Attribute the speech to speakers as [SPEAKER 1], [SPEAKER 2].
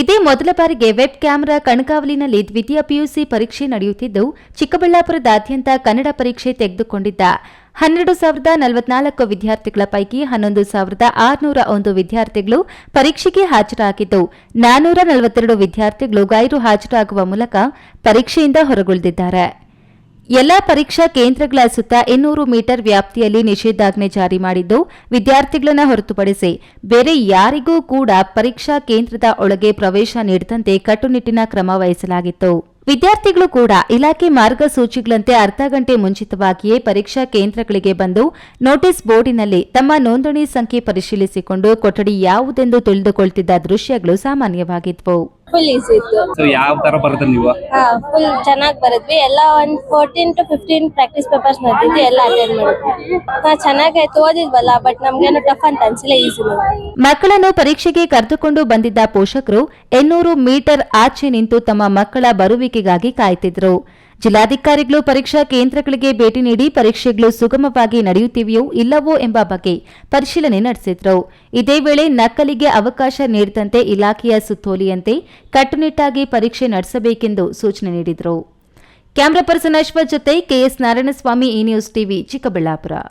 [SPEAKER 1] ಇದೇ ಮೊದಲ ಬಾರಿಗೆ ವೆಬ್ ಕ್ಯಾಮೆರಾ ಕಣಕಾವಲಿನಲ್ಲಿ ದ್ವಿತೀಯ ಪಿಯುಸಿ ಪರೀಕ್ಷೆ ನಡೆಯುತ್ತಿದ್ದು ಚಿಕ್ಕಬಳ್ಳಾಪುರದಾದ್ಯಂತ ಕನ್ನಡ ಪರೀಕ್ಷೆ ತೆಗೆದುಕೊಂಡಿದ್ದ ಹನ್ನೆರಡು ಸಾವಿರದ ನಲವತ್ನಾಲ್ಕು ವಿದ್ಯಾರ್ಥಿಗಳ ಪೈಕಿ ಹನ್ನೊಂದು ಸಾವಿರದ ಆರುನೂರ ಒಂದು ವಿದ್ಯಾರ್ಥಿಗಳು ಪರೀಕ್ಷೆಗೆ ಹಾಜರಾಗಿದ್ದು ನಾನ್ನೂರ ನಲವತ್ತೆರಡು ವಿದ್ಯಾರ್ಥಿಗಳು ಗೈರು ಹಾಜರಾಗುವ ಮೂಲಕ ಪರೀಕ್ಷೆಯಿಂದ ಹೊರಗುಳಿದಿದ್ದಾರೆ ಎಲ್ಲ ಪರೀಕ್ಷಾ ಕೇಂದ್ರಗಳ ಸುತ್ತ ಇನ್ನೂರು ಮೀಟರ್ ವ್ಯಾಪ್ತಿಯಲ್ಲಿ ನಿಷೇಧಾಜ್ಞೆ ಜಾರಿ ಮಾಡಿದ್ದು ವಿದ್ಯಾರ್ಥಿಗಳನ್ನು ಹೊರತುಪಡಿಸಿ ಬೇರೆ ಯಾರಿಗೂ ಕೂಡ ಪರೀಕ್ಷಾ ಕೇಂದ್ರದ ಒಳಗೆ ಪ್ರವೇಶ ನೀಡದಂತೆ ಕಟ್ಟುನಿಟ್ಟಿನ ಕ್ರಮ ವಹಿಸಲಾಗಿತ್ತು ವಿದ್ಯಾರ್ಥಿಗಳು ಕೂಡ ಇಲಾಖೆ ಮಾರ್ಗಸೂಚಿಗಳಂತೆ ಅರ್ಧ ಗಂಟೆ ಮುಂಚಿತವಾಗಿಯೇ ಪರೀಕ್ಷಾ ಕೇಂದ್ರಗಳಿಗೆ ಬಂದು ನೋಟಿಸ್ ಬೋರ್ಡಿನಲ್ಲಿ ತಮ್ಮ ನೋಂದಣಿ ಸಂಖ್ಯೆ ಪರಿಶೀಲಿಸಿಕೊಂಡು ಕೊಠಡಿ ಯಾವುದೆಂದು ತಿಳಿದುಕೊಳ್ತಿದ್ದ ದೃಶ್ಯಗಳು ಸಾಮಾನ್ಯವಾಗಿದ್ವು
[SPEAKER 2] ಫುಲ್ ಈಸಿ ಇತ್ತು
[SPEAKER 3] ಸೊ ಯಾವ ತರ ಬರುತ್ತೆ ನೀವು
[SPEAKER 2] ಹಾ ಫುಲ್ ಚೆನ್ನಾಗಿ ಬರುತ್ತೆ ಎಲ್ಲ ಒಂದ್ fourteen to fifteen practice papers ಬರ್ತಿದ್ವಿ ಎಲ್ಲ ಅಟೆಂಡ್ ಮಾಡಿದ್ವಿ ಹಾ ಚೆನ್ನಾಗಾಯ್ತು ಓದಿದ್ವಲ್ಲ ಬಟ್ ನಮ್ಗೇನು ಟಫ್ ಅಂತ ಅನ್ಸಿಲ್ಲ ಈಸಿ
[SPEAKER 1] ಮಕ್ಕಳನ್ನು ಪರೀಕ್ಷೆಗೆ ಕರೆದುಕೊಂಡು ಬಂದಿದ್ದ ಪೋಷಕರು ಎನ್ನೂರು ಮೀಟರ್ ಆಚೆ ನಿಂತು ತಮ್ಮ ಮಕ್ಕಳ ಬರುವಿಕೆಗಾಗಿ ಕಾಯ್ತಿದ್ರು ಜಿಲ್ಲಾಧಿಕಾರಿಗಳು ಪರೀಕ್ಷಾ ಕೇಂದ್ರಗಳಿಗೆ ಭೇಟಿ ನೀಡಿ ಪರೀಕ್ಷೆಗಳು ಸುಗಮವಾಗಿ ನಡೆಯುತ್ತಿವೆಯೋ ಇಲ್ಲವೋ ಎಂಬ ಬಗ್ಗೆ ಪರಿಶೀಲನೆ ನಡೆಸಿದ್ರು ಇದೇ ವೇಳೆ ನಕಲಿಗೆ ಅವಕಾಶ ನೀಡಿದಂತೆ ಇಲಾಖೆಯ ಸುತ್ತೋಲೆಯಂತೆ ಕಟ್ಟುನಿಟ್ಟಾಗಿ ಪರೀಕ್ಷೆ ನಡೆಸಬೇಕೆಂದು ಸೂಚನೆ ನೀಡಿದರು ಕ್ಯಾಮರಾ ಪರ್ಸನ್ ಅಶ್ವಥ್ ಜೊತೆ ಕೆಎಸ್ ನಾರಾಯಣಸ್ವಾಮಿ ಈ ನ್ಯೂಸ್ ಟಿವಿ ಚಿಕ್ಕಬಳ್ಳಾಪುರ